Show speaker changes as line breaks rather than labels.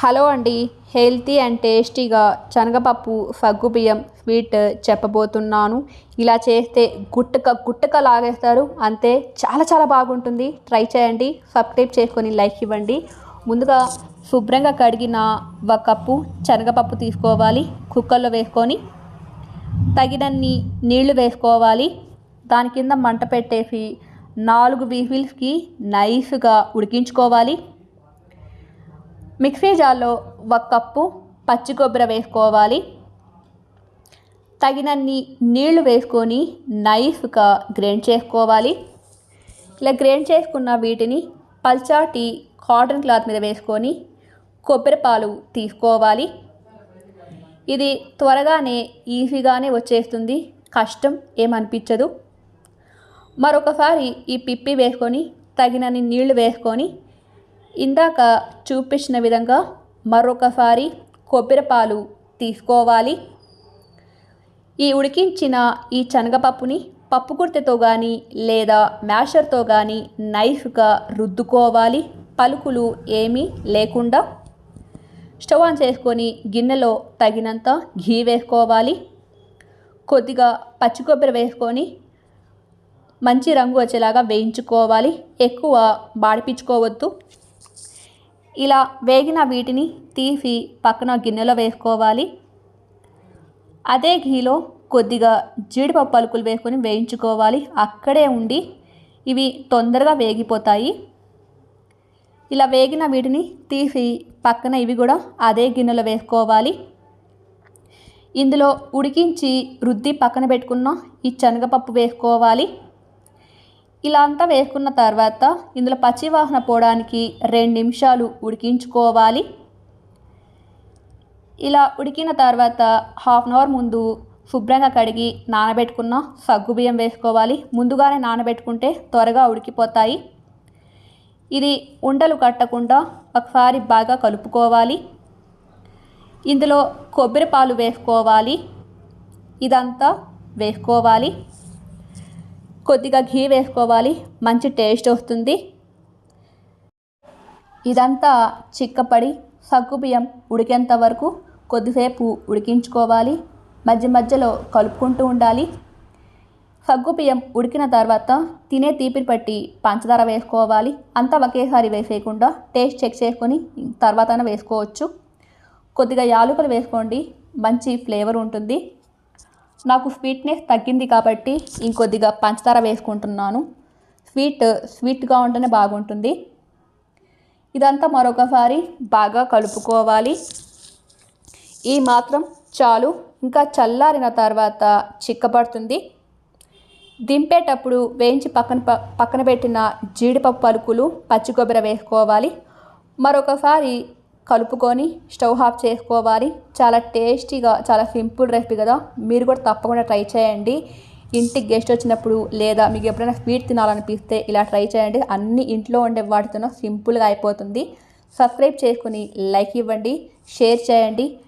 Hello అండి. Healthy and టేస్టీగా శనగపప్పు సగ్గుబియ్యం స్వీట్ చెప్పబోతున్నాను. ఇలా చేస్తే గుట్టక గుట్టక లాగేస్తారు. అంతే చాలా చాలా బాగుంటుంది. ట్రై చేయండి. సబ్స్క్రైబ్ చేసుకొని లైక్ ఇవ్వండి. ముందుగా శుభ్రంగా కడిగిన ఒక కప్పు శనగపప్పు తీసుకోవాలి. కుక్కర్లో వేసుకొని తగినన్ని నీళ్ళు వేసుకోవాలి. దాని కింద మంట పెట్టేసి నాలుగు విజిల్స్కి నైస్గా ఉడికించుకోవాలి. మిక్సీ జార్లో ఒక కప్పు పచ్చి కొబ్బరి వేసుకోవాలి. తగినన్ని నీళ్ళు వేసుకొని నైఫ్గా గ్రైండ్ చేసుకోవాలి. ఇలా గ్రైండ్ చేసుకున్న వీటిని పల్చాటి కాటన్ క్లాత్ మీద వేసుకొని కొబ్బరి పాలు తీసుకోవాలి. ఇది త్వరగానే ఈజీగానే వచ్చేస్తుంది. కష్టం ఏమనిపించదు. మరొకసారి ఈ పిప్పి వేసుకొని తగినన్ని నీళ్ళు వేసుకొని ఇందాక చూపించిన విధంగా మరొకసారి కొబ్బరిపాలు తీసుకోవాలి. ఈ ఉడికించిన ఈ శనగపప్పుని పప్పు కానీ లేదా మ్యాషర్తో కానీ నైఫ్గా రుద్దుకోవాలి. పలుకులు ఏమీ లేకుండా స్టవ్ ఆన్ చేసుకొని గిన్నెలో తగినంత ఘీ వేసుకోవాలి. కొద్దిగా పచ్చి కొబ్బరి వేసుకొని మంచి రంగు వచ్చేలాగా వేయించుకోవాలి. ఎక్కువ బాడిపించుకోవద్దు. ఇలా వేగిన వీటిని తీసి పక్కన గిన్నెలో వేసుకోవాలి. అదే ఘీలో కొద్దిగా జీడిపప్పు పలుకులు వేసుకొని వేయించుకోవాలి. అక్కడే ఉండి ఇవి తొందరగా వేగిపోతాయి. ఇలా వేగిన వీటిని తీసి పక్కన ఇవి కూడా అదే గిన్నెలో వేసుకోవాలి. ఇందులో ఉడికించి రుద్ది పక్కన పెట్టుకున్న ఈ శనగపప్పు వేసుకోవాలి. ఇలా అంతా వేసుకున్న తర్వాత ఇందులో పచ్చివాసన పోవడానికి రెండు నిమిషాలు ఉడికించుకోవాలి. ఇలా ఉడికిన తర్వాత హాఫ్ అన్ అవర్ ముందు శుభ్రంగా కడిగి నానబెట్టుకున్న సగ్గుబియ్యం వేసుకోవాలి. ముందుగానే నానబెట్టుకుంటే త్వరగా ఉడికిపోతాయి. ఇది ఉండలు కట్టకుండా ఒకసారి బాగా కలుపుకోవాలి. ఇందులో కొబ్బరి పాలు వేసుకోవాలి. ఇదంతా వేసుకోవాలి. కొద్దిగా ఘీ వేసుకోవాలి. మంచి టేస్ట్ వస్తుంది. ఇదంతా చిక్కపడి సగ్గుబియ్యం ఉడికేంత వరకు కొద్దిసేపు ఉడికించుకోవాలి. మధ్య మధ్యలో కలుపుకుంటూ ఉండాలి. సగ్గుబియ్యం ఉడికిన తర్వాత తినే తీపిని పట్టి పంచదార వేసుకోవాలి. అంతా ఒకేసారి వేసేయకుండా టేస్ట్ చెక్ చేసుకొని తర్వాతన వేసుకోవచ్చు. కొద్దిగా యాలకులు వేసుకోండి. మంచి ఫ్లేవర్ ఉంటుంది. నాకు స్వీట్నెస్ తగ్గింది కాబట్టి ఇంకొద్దిగా పంచదార వేసుకుంటున్నాను. స్వీట్ స్వీట్గా ఉంటేనే బాగుంటుంది. ఇదంతా మరొకసారి బాగా కలుపుకోవాలి. ఈ మాత్రం చాలు. ఇంకా చల్లారిన తర్వాత చిక్కబడుతుంది. దింపేటప్పుడు వేయించి పక్కన పక్కన పెట్టిన జీడిపప్పు పలుకులు పచ్చి కొబ్బరి వేసుకోవాలి. మరొకసారి కలుపుకొని స్టవ్ ఆఫ్ చేసుకోవాలి. చాలా టేస్టీగా చాలా సింపుల్ రెసిపీ కదా. మీరు కూడా తప్పకుండా ట్రై చేయండి. ఇంటికి గెస్ట్ వచ్చినప్పుడు లేదా మీకు ఎప్పుడైనా స్వీట్ తినాలనిపిస్తే ఇలా ట్రై చేయండి. అన్ని ఇంట్లో ఉండే వాటితోనో సింపుల్గా అయిపోతుంది. సబ్స్క్రైబ్ చేసుకుని లైక్ ఇవ్వండి షేర్ చేయండి.